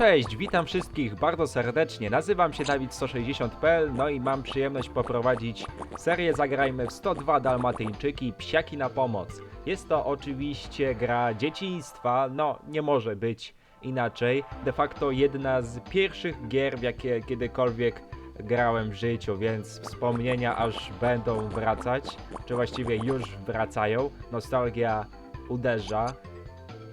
Cześć, witam wszystkich bardzo serdecznie. Nazywam się Dawid160.pl, no i mam przyjemność poprowadzić serię Zagrajmy w 102 Dalmatyńczyki Psiaki na pomoc. Jest to oczywiście gra dzieciństwa, no nie może być inaczej. De facto jedna z pierwszych gier, w jakie kiedykolwiek grałem w życiu, więc wspomnienia aż będą wracać, czy właściwie już wracają. Nostalgia uderza.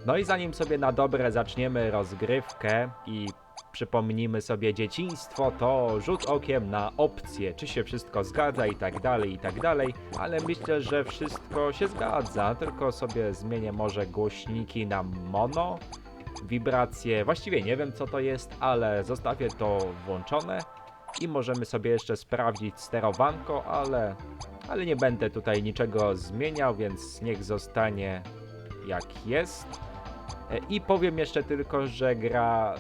No i zanim sobie na dobre zaczniemy rozgrywkę i przypomnimy sobie dzieciństwo, to rzut okiem na opcje, czy się wszystko zgadza i tak dalej, i tak dalej, ale myślę, że wszystko się zgadza, tylko sobie zmienię może głośniki na mono, wibracje, właściwie nie wiem co to jest, ale zostawię to włączone i możemy sobie jeszcze sprawdzić sterowanko, ale, ale nie będę tutaj niczego zmieniał, więc niech zostanie jak jest. E, I powiem jeszcze tylko, że gra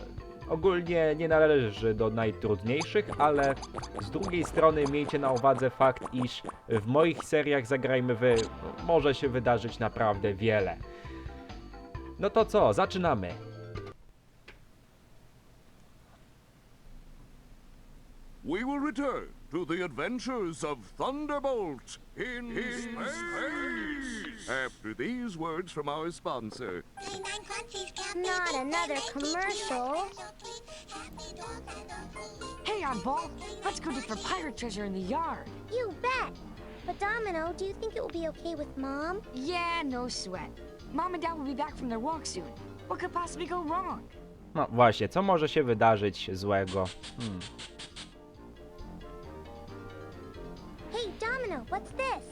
ogólnie nie należy do najtrudniejszych, ale z drugiej strony miejcie na uwadze fakt, iż w moich seriach Zagrajmy Wy może się wydarzyć naprawdę wiele. No to co, zaczynamy. we will return to the adventures of Thunderbolt in, space. After these words from our sponsor. Not another commercial. Hey, Oddball, let's go dig for pirate treasure in the yard. You bet. But Domino, do you think it will be okay with Mom? Yeah, no sweat. Mom and Dad will be back from their walk soon. What could possibly go wrong? No właśnie, co może się wydarzyć złego? Hmm. Hey, Domino, what's this?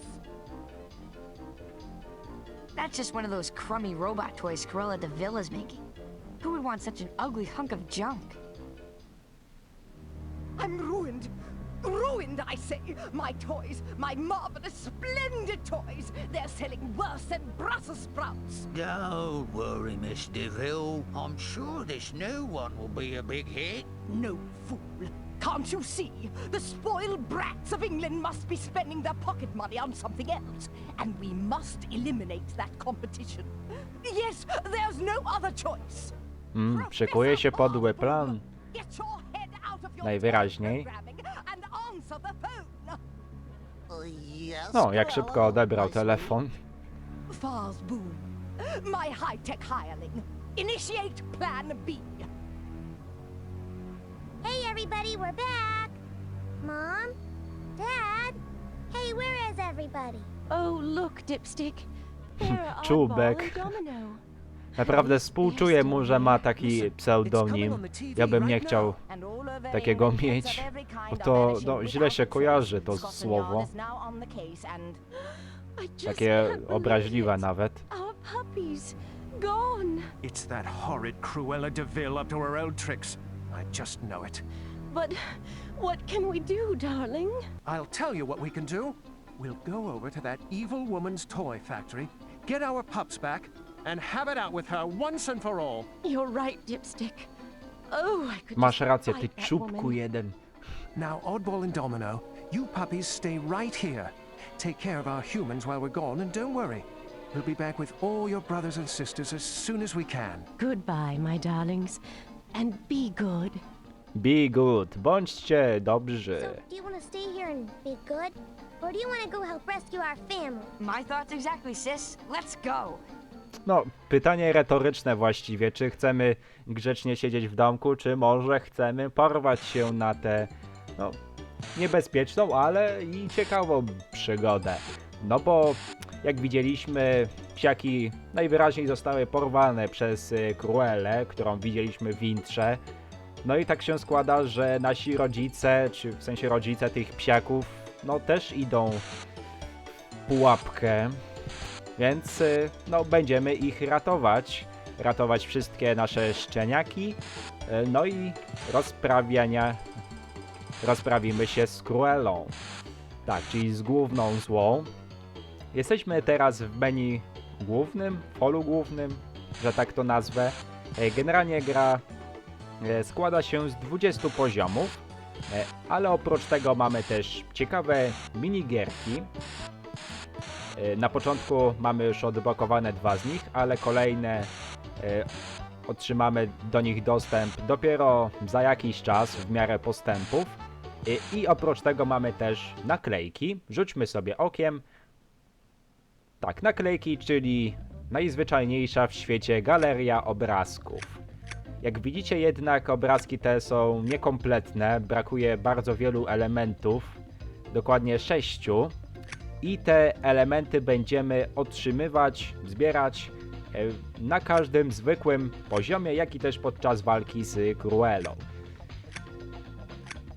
That's just one of those crummy robot toys Cruella de Vil is making. Who would want such an ugly hunk of junk? I'm ruined. Ruined, I say. My toys, my marvelous, splendid toys. They're selling worse than Brussels sprouts. Don't worry, Miss DeVille. I'm sure this new one will be a big hit. No fool. Can't you see? The spoiled brats of England must be spending their pocket money on something else. And we must eliminate that competition. Yes, there's no other choice. Mm, szykuje się podły plan. Get your head out of your Najwyraźniej. programming and answer the phone. No, jak szybko odebrał telefon. Fars Boom, my high-tech hireling. Initiate Plan B. Everybody, we're back. Mom? Dad? Hey, where is everybody? Oh, look, Dipstick. Czubek. Naprawdę współczuję mu, że ma taki pseudonim. Ja bym nie chciał takiego mieć, bo to no, źle się kojarzy to słowo. Takie obraźliwe nawet. It's that horrid Cruella de Vil up to her old tricks. I just know it. But what can we do, darling? I'll tell you what we can do. We'll go over to that evil woman's toy factory, get our pups back, and have it out with her once and for all. You're right, Dipstick. Oh, I could Masz just rację, ty fight czubku jeden. Now, Oddball and Domino, you puppies stay right here. Take care of our humans while we're gone, and don't worry. We'll be back with all your brothers and sisters as soon as we can. Goodbye, my darlings. And be good. Be good, bądźcie dobrzy. So, do you want to stay here and be good? Or do you want to go help rescue our family? My thoughts exactly, sis. Let's go. No, pytanie retoryczne właściwie, czy chcemy grzecznie siedzieć w domku, czy może chcemy porwać się na tę, no, niebezpieczną, ale i ciekawą przygodę. No bo, jak widzieliśmy, psiaki najwyraźniej zostały porwane przez y, Cruellę, którą widzieliśmy w intrze. No i tak się składa, że nasi rodzice, czy w sensie rodzice tych psiaków, no też idą w pułapkę. Więc y, no, będziemy ich ratować. Ratować wszystkie nasze szczeniaki. y, No i rozprawiania. Rozprawimy się z Cruellą. Tak, czyli z główną złą. Jesteśmy teraz w menu głównym, w polu głównym, że tak to nazwę. E, Generalnie gra składa się z 20 poziomów, e, ale oprócz tego mamy też ciekawe minigierki, E, Na początku mamy już odblokowane dwa z nich, ale kolejne e, otrzymamy do nich dostęp dopiero za jakiś czas w miarę postępów. I oprócz tego mamy też naklejki. Rzućmy sobie okiem. Tak, naklejki, czyli najzwyczajniejsza w świecie galeria obrazków. Jak widzicie jednak obrazki te są niekompletne, brakuje bardzo wielu elementów, dokładnie sześciu. I te elementy będziemy otrzymywać, zbierać e, na każdym zwykłym poziomie, jak i też podczas walki z Cruelą.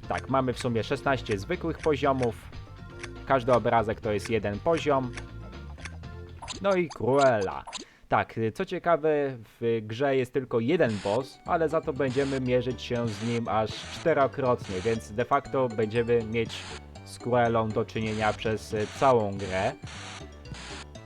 Tak, mamy w sumie 16 zwykłych poziomów. Każdy obrazek to jest jeden poziom. No i Cruella. Tak, co ciekawe, w grze jest tylko jeden boss, ale za to będziemy mierzyć się z nim aż czterokrotnie, więc de facto będziemy mieć z Cruellą do czynienia przez całą grę.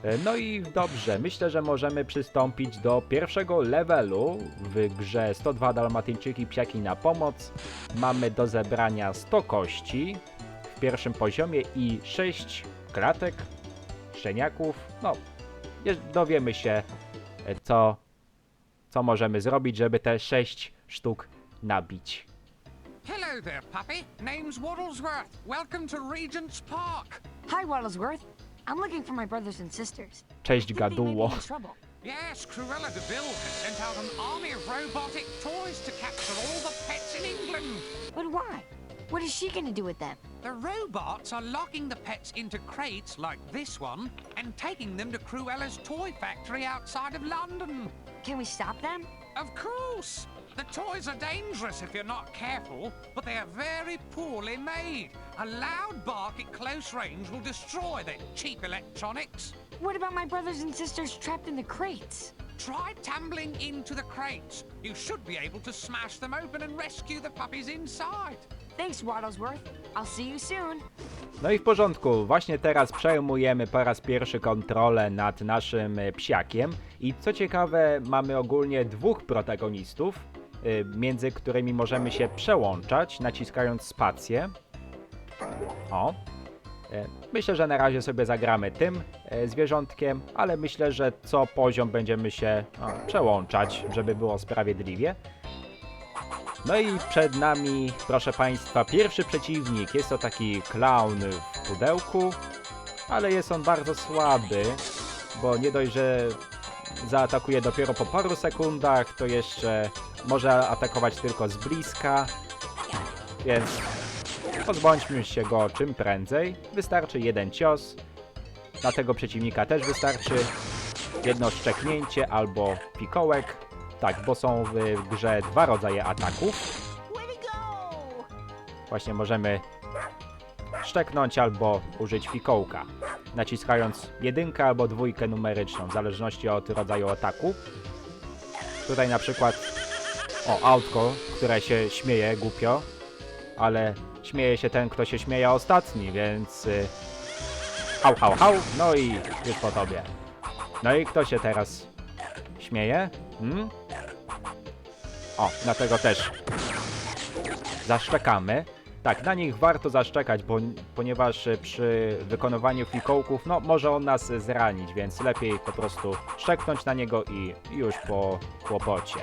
E, No i dobrze, myślę, że możemy przystąpić do pierwszego levelu w grze 102 Dalmatyńczyki Psiaki na pomoc. Mamy do zebrania 100 kości w pierwszym poziomie i 6 kratek, szczeniaków. No, dowiemy się, e, co, co możemy zrobić, żeby te 6 sztuk nabić. Hello there, puppy. Name's Waddlesworth. Welcome to Regent's Park. Hi, Wattlesworth. I'm looking for my brothers and sisters. Cześć, gaduło. Yes, Cruella de Vil has sent out an army of robotic toys to capture all the pets in England. But why? What is she gonna do with them? The robots are locking the pets into crates like this one and taking them to Cruella's toy factory outside of London. Can we stop them? Of course! The toys are dangerous if you're not careful, but they are very poorly made. A loud bark at close range will destroy their cheap electronics. What about my brothers and sisters trapped in the crates? Try tumbling into the crates. You should be able to smash them open and rescue the puppies inside. Thanks, Wattlesworth. I'll see you soon. No i w porządku, właśnie teraz przejmujemy po raz pierwszy kontrolę nad naszym e, psiakiem i co ciekawe mamy ogólnie dwóch protagonistów, y, między którymi możemy się przełączać naciskając spację. O. E, Myślę, że na razie sobie zagramy tym e, zwierzątkiem, ale myślę, że co poziom będziemy się o, przełączać, żeby było sprawiedliwie. No i przed nami, proszę Państwa, pierwszy przeciwnik. Jest to taki clown w pudełku, ale jest on bardzo słaby, bo nie dość, że zaatakuje dopiero po paru sekundach, to jeszcze może atakować tylko z bliska, więc pozbądźmy się go czym prędzej. Wystarczy jeden cios, na tego przeciwnika też wystarczy jedno szczeknięcie albo pikołek. Tak, bo są w grze dwa rodzaje ataków. Właśnie możemy szczeknąć albo użyć fikołka, naciskając jedynkę albo dwójkę numeryczną, w zależności od rodzaju ataku. Tutaj na przykład o autko, które się śmieje głupio, ale śmieje się ten, kto się śmieje ostatni, więc y, hał, hał, hał, no i już po tobie. No i kto się teraz śmieje? Hmm? O, na tego też zaszczekamy. Tak, na nich warto zaszczekać, bo, ponieważ e, przy wykonywaniu fikołków, no może on nas zranić, więc lepiej po prostu szczeknąć na niego i już po kłopocie.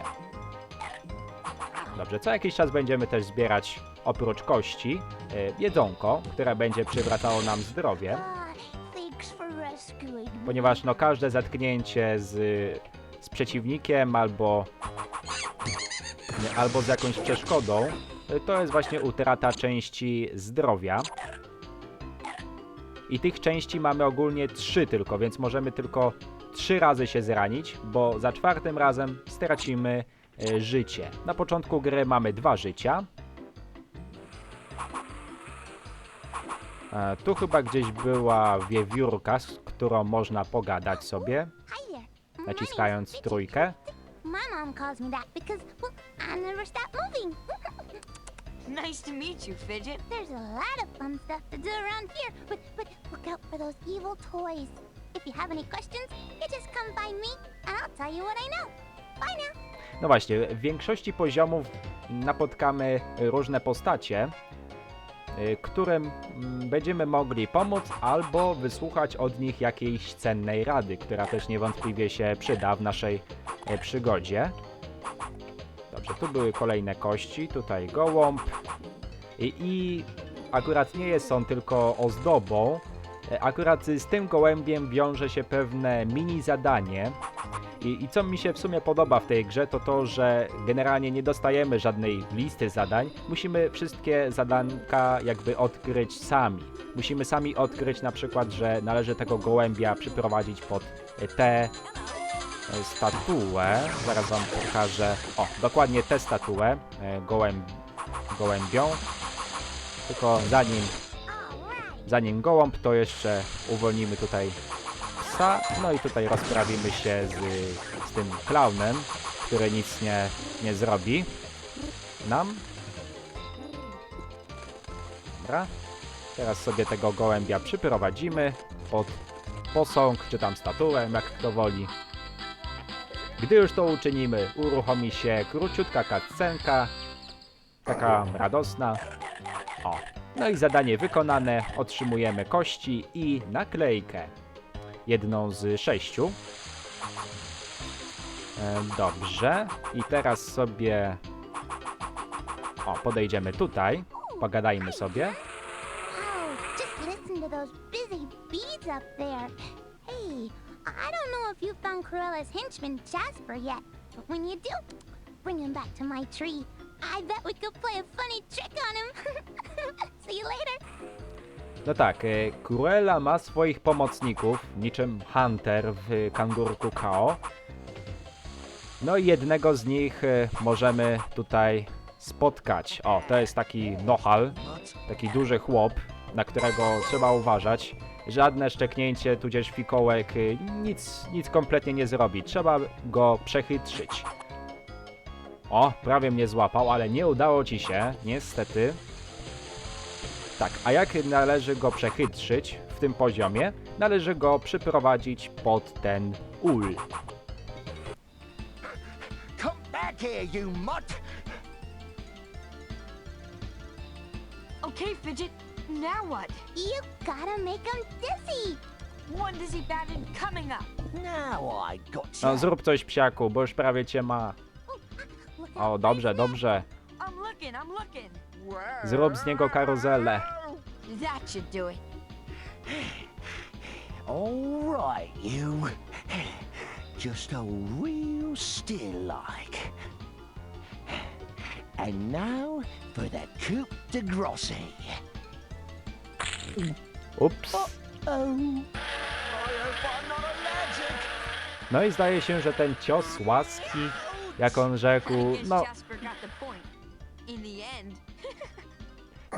Dobrze, co jakiś czas będziemy też zbierać oprócz kości e, jedzonko, które będzie przywracało nam zdrowie, ponieważ no każde zetknięcie z, z przeciwnikiem albo albo z jakąś przeszkodą, y, to jest właśnie utrata części zdrowia. I tych części mamy ogólnie trzy tylko, więc możemy tylko trzy razy się zranić, bo za czwartym razem stracimy y, życie. Na początku gry mamy dwa życia. E, tu chyba gdzieś była wiewiórka, z którą można pogadać sobie, naciskając trójkę. My mom calls me that because, well, I never stop moving. Nice to meet you, Fidget. There's a lot of fun stuff to do around here, but but look out for those evil toys. If you have any questions, you just come find me, and I'll tell you what I know. Bye now. No właśnie, w większości poziomów napotkamy różne postacie, y, którym mm, będziemy mogli pomóc albo wysłuchać od nich jakiejś cennej rady, która też niewątpliwie się przyda w naszej e, przygodzie. Dobrze, tu były kolejne kości, tutaj gołąb. I, i akurat nie jest on tylko ozdobą. E, Akurat z tym gołębiem wiąże się pewne mini zadanie. I, I co mi się w sumie podoba w tej grze, to to, że generalnie nie dostajemy żadnej listy zadań. Musimy wszystkie zadanka jakby odkryć sami. Musimy sami odkryć na przykład, że należy tego gołębia przyprowadzić pod e, tę e, statuę. Zaraz wam pokażę. O, dokładnie tę statuę e, gołęb, gołębią. Tylko zanim. Zanim gołąb, to jeszcze uwolnimy tutaj psa, no i tutaj rozprawimy się z, z tym klaunem, który nic nie, nie zrobi nam. Dobra. Teraz sobie tego gołębia przyprowadzimy pod posąg, czy tam statuę, jak kto woli. Gdy już to uczynimy, uruchomi się króciutka cutscenka, taka radosna. O, no i zadanie wykonane, otrzymujemy kości i naklejkę. Jedną z sześciu. E, dobrze. I teraz sobie... O, podejdziemy tutaj. Pogadajmy sobie. Oh, just listen to those busy bees up there. Hey, I don't know if you found henchman Jasper yet, but when you do, bring him back to my tree. I bet we could play a funny trick on him. See you later. No tak, e, Cruella ma swoich pomocników, niczym Hunter w Kangurku Kao. No i jednego z nich e, możemy tutaj spotkać. O, to jest taki Nohal, taki duży chłop, na którego trzeba uważać. Żadne szczeknięcie, tudzież fikołek, y, nic, nic kompletnie nie zrobi. Trzeba go przechytrzyć. O, prawie mnie złapał, ale nie udało ci się, niestety. Tak, a jak należy go przechytrzyć w tym poziomie? Należy go przyprowadzić pod ten ul. Come back here, you mutt! Okay, Fidget, now what? You gotta make him dizzy. One dizzy bandit coming up. Now I got No you. zrób coś psiaku, bo już prawie cię ma. O, dobrze, dobrze. I'm looking, I'm looking. Zrób z niego karuzelę. That should do it. All right, you. Just hold real still like. And now for the coup de Grossi. Ups. No i zdaje się, że ten cios łaski, jak on rzekł, no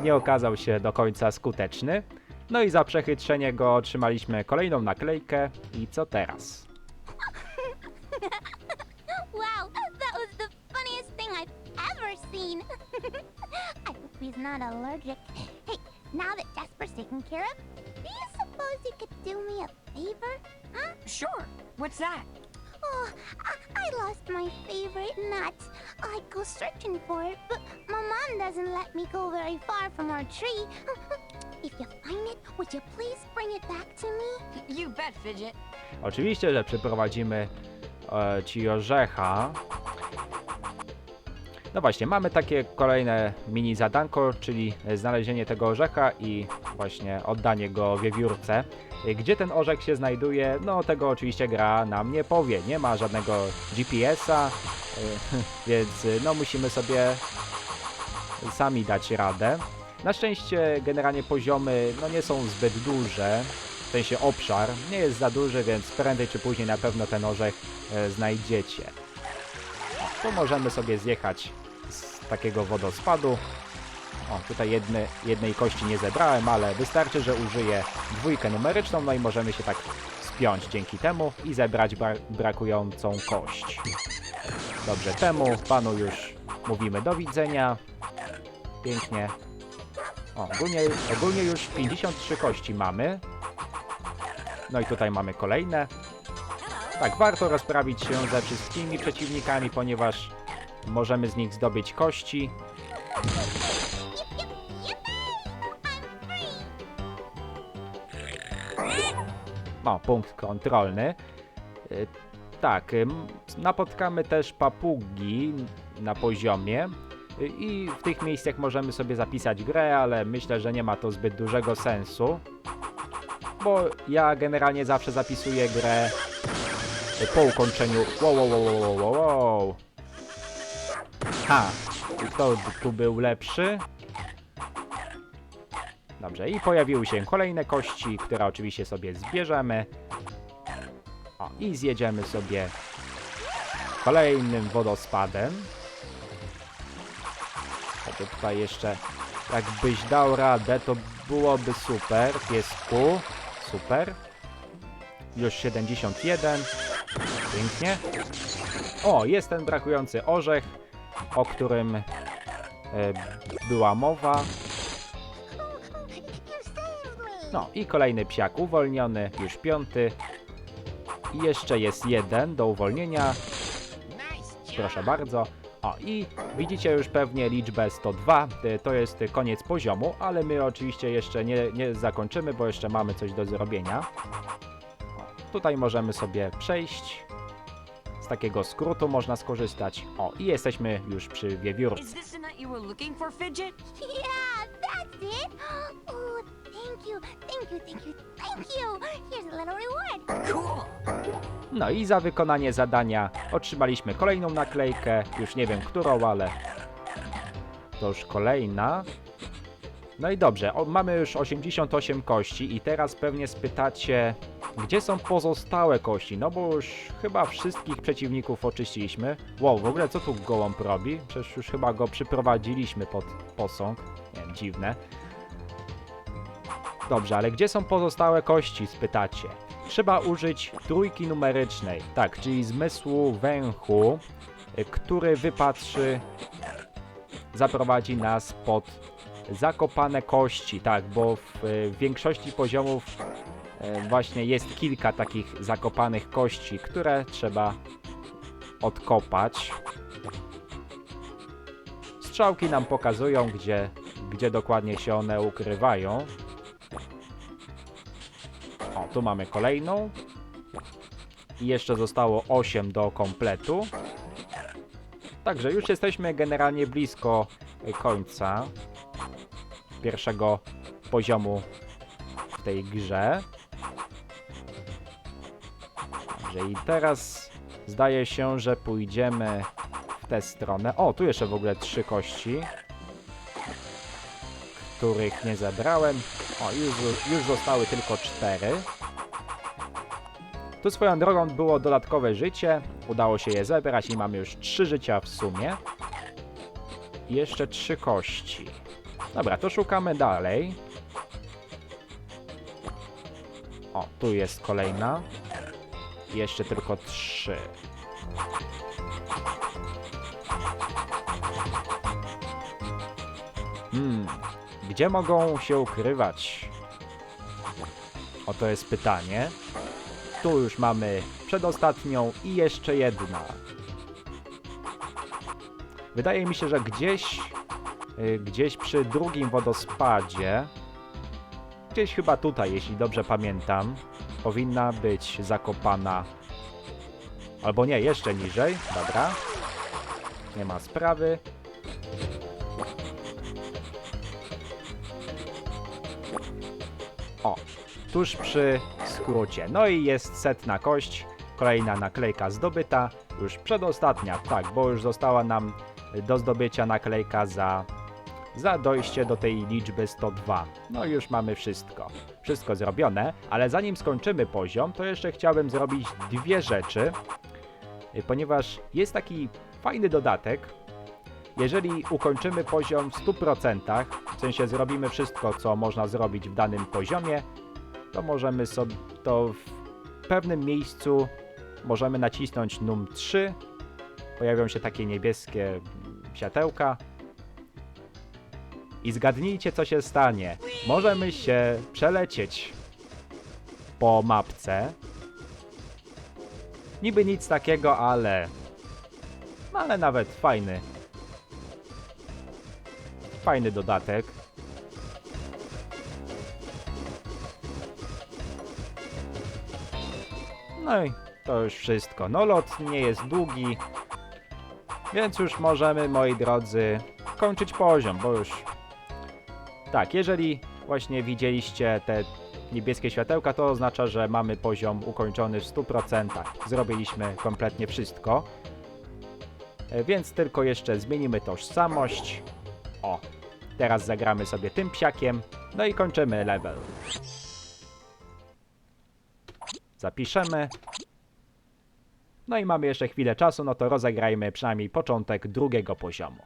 nie okazał się do końca skuteczny. No i za przechytrzenie go otrzymaliśmy kolejną naklejkę. I co teraz? Wow, that was the funniest thing I've ever seen. I hope he's. Hey, now that Jasper's taken care of, do you suppose you could do me a favor? Huh? Sure. What's that? Oh, I, I lost my favorite nut. I'd go searching for it, but my mom doesn't let me go very far from our tree. if you find it, would you please bring it back to me? You bet, Fidget. Oczywiście, że przyprowadzimy e, ci orzecha. No właśnie, mamy takie kolejne mini zadanko, czyli znalezienie tego orzecha i właśnie oddanie go wiewiórce. Gdzie ten orzech się znajduje, no tego oczywiście gra nam nie powie. Nie ma żadnego GPS-a, e, więc e, no musimy sobie sami dać radę. Na szczęście generalnie poziomy no nie są zbyt duże, w sensie obszar nie jest za duży, więc prędzej czy później na pewno ten orzech e, znajdziecie. O, tu możemy sobie zjechać z takiego wodospadu. O, tutaj jedny, jednej kości nie zebrałem, ale wystarczy, że użyję dwójkę numeryczną, no i możemy się tak spiąć dzięki temu i zebrać bra brakującą kość. Dobrze, temu panu już mówimy do widzenia. Pięknie. O, ogólnie, ogólnie już 53 kości mamy. No i tutaj mamy kolejne. Tak, warto rozprawić się ze wszystkimi przeciwnikami, ponieważ możemy z nich zdobyć kości. O, punkt kontrolny. Y, Tak, napotkamy też papugi, na poziomie. Y, I w tych miejscach możemy sobie zapisać grę, ale myślę, że nie ma to zbyt dużego sensu. Bo ja generalnie zawsze zapisuję grę po ukończeniu. Wow, wow, wow, wow, wow, wow. Ha! I kto tu był lepszy? Dobrze, i pojawiły się kolejne kości, które oczywiście sobie zbierzemy. O, i zjedziemy sobie kolejnym wodospadem. Także tutaj jeszcze, jakbyś dał radę, to byłoby super, piesku. Super. Już 71. Pięknie. O, jest ten brakujący orzech, o którym e, była mowa. No i kolejny psiak uwolniony, już piąty. I jeszcze jest jeden do uwolnienia. Proszę bardzo. O i widzicie już pewnie liczbę 102. Y, To jest koniec poziomu, ale my oczywiście jeszcze nie, nie zakończymy, bo jeszcze mamy coś do zrobienia. Tutaj możemy sobie przejść. Z takiego skrótu można skorzystać. O, i jesteśmy już przy wiewiórce. Is this the nut you were looking for, Fidget? Yeah, that's it. Oh, thank you, thank you, thank you, thank you. Here's a little reward. Cool. No i za wykonanie zadania otrzymaliśmy kolejną naklejkę, już nie wiem którą, ale to już kolejna. No i dobrze, o, mamy już 88 kości i teraz pewnie spytacie, gdzie są pozostałe kości? No bo już chyba wszystkich przeciwników oczyściliśmy. Wow, w ogóle co tu gołąb robi? Przecież już chyba go przyprowadziliśmy pod posąg. Nie wiem, dziwne. Dobrze, ale gdzie są pozostałe kości? Spytacie. Trzeba użyć trójki numerycznej, tak, czyli zmysłu węchu, y, który wypatrzy, zaprowadzi nas pod zakopane kości, tak, bo w, y, w większości poziomów y, właśnie jest kilka takich zakopanych kości, które trzeba odkopać. Strzałki nam pokazują, gdzie, gdzie dokładnie się one ukrywają. O, tu mamy kolejną. I jeszcze zostało 8 do kompletu. Także już jesteśmy generalnie blisko końca pierwszego poziomu w tej grze. Dobrze, i teraz zdaje się, że pójdziemy w tę stronę. O, tu jeszcze w ogóle trzy kości, których nie zebrałem. O, już, już zostały tylko cztery. Tu swoją drogą było dodatkowe życie. Udało się je zebrać i mamy już trzy życia w sumie. I jeszcze trzy kości. Dobra, to szukamy dalej. O, tu jest kolejna. Jeszcze tylko trzy. Hmm, gdzie mogą się ukrywać? Oto jest pytanie. Tu już mamy przedostatnią i jeszcze jedna. Wydaje mi się, że gdzieś, y, gdzieś przy drugim wodospadzie, gdzieś chyba tutaj, jeśli dobrze pamiętam, powinna być zakopana. Albo nie, jeszcze niżej. Dobra. Nie ma sprawy. O, tuż przy skrócie. No i jest setna kość, kolejna naklejka zdobyta, już przedostatnia, tak, bo już została nam do zdobycia naklejka za, za dojście do tej liczby 102. No już mamy wszystko. Wszystko zrobione, ale zanim skończymy poziom, to jeszcze chciałbym zrobić dwie rzeczy, ponieważ jest taki fajny dodatek, jeżeli ukończymy poziom w 100%, w sensie zrobimy wszystko, co można zrobić w danym poziomie, to możemy sobie to w pewnym miejscu możemy nacisnąć num 3. Pojawią się takie niebieskie światełka. I zgadnijcie, co się stanie. Możemy się przelecieć po mapce. Niby nic takiego, ale. Ale nawet fajny. Fajny dodatek. No i to już wszystko. No lot nie jest długi. Więc już możemy, moi drodzy, kończyć poziom, bo już... Tak, jeżeli właśnie widzieliście te niebieskie światełka, to oznacza, że mamy poziom ukończony w 100%. Zrobiliśmy kompletnie wszystko. E, Więc tylko jeszcze zmienimy tożsamość. O, teraz zagramy sobie tym psiakiem. No i kończymy level. Zapiszemy. No i mamy jeszcze chwilę czasu, no to rozegrajmy przynajmniej początek drugiego poziomu.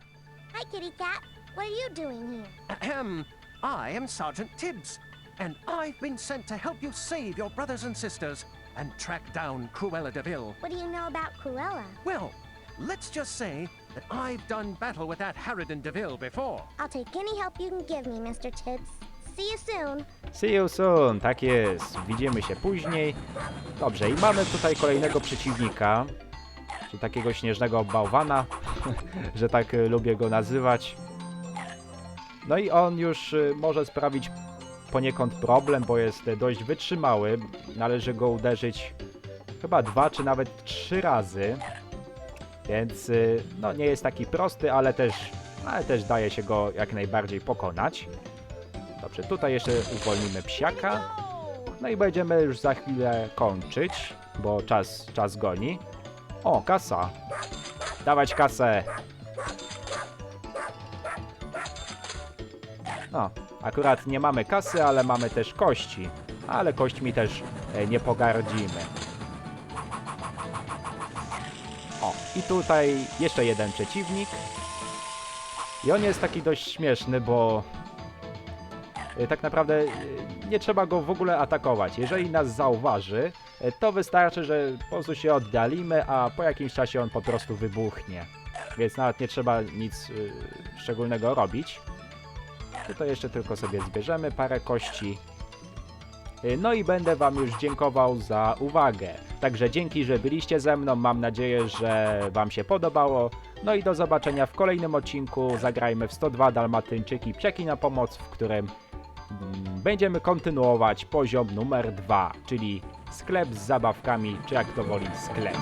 Hi, Kitty Cat. What are you doing here? Ahem. I am Sergeant Tibbs, and I've been sent to help you save your brothers and sisters and track down Cruella de Vil. What do you know about Cruella? Well, let's just say that I've done battle with that Harridan de Vil before. I'll take any help you can give me, Mr. Tibbs. See you soon. See you soon, tak jest. Widzimy się później. Dobrze, i mamy tutaj kolejnego przeciwnika. Czy takiego śnieżnego bałwana, że tak y, lubię go nazywać. No i on już y, może sprawić poniekąd problem, bo jest y, dość wytrzymały. Należy go uderzyć chyba dwa czy nawet trzy razy. Więc y, no nie jest taki prosty, ale też, ale też daje się go jak najbardziej pokonać. Dobrze, tutaj jeszcze uwolnimy psiaka. No i będziemy już za chwilę kończyć, bo czas, czas goni. O, kasa. Dawać kasę. No, akurat nie mamy kasy, ale mamy też kości. Ale kośćmi też e, nie pogardzimy. O, i tutaj jeszcze jeden przeciwnik. I on jest taki dość śmieszny, bo e, tak naprawdę e, nie trzeba go w ogóle atakować. Jeżeli nas zauważy, to wystarczy, że po prostu się oddalimy, a po jakimś czasie on po prostu wybuchnie. Więc nawet nie trzeba nic szczególnego robić. Tutaj jeszcze tylko sobie zbierzemy parę kości. E, No i będę Wam już dziękował za uwagę. Także dzięki, że byliście ze mną. Mam nadzieję, że Wam się podobało. No i do zobaczenia w kolejnym odcinku. Zagrajmy w 102 Dalmatyńczyki Psiaki na pomoc, w którym mm, będziemy kontynuować poziom numer 2, czyli sklep z zabawkami, czy jak to woli sklep.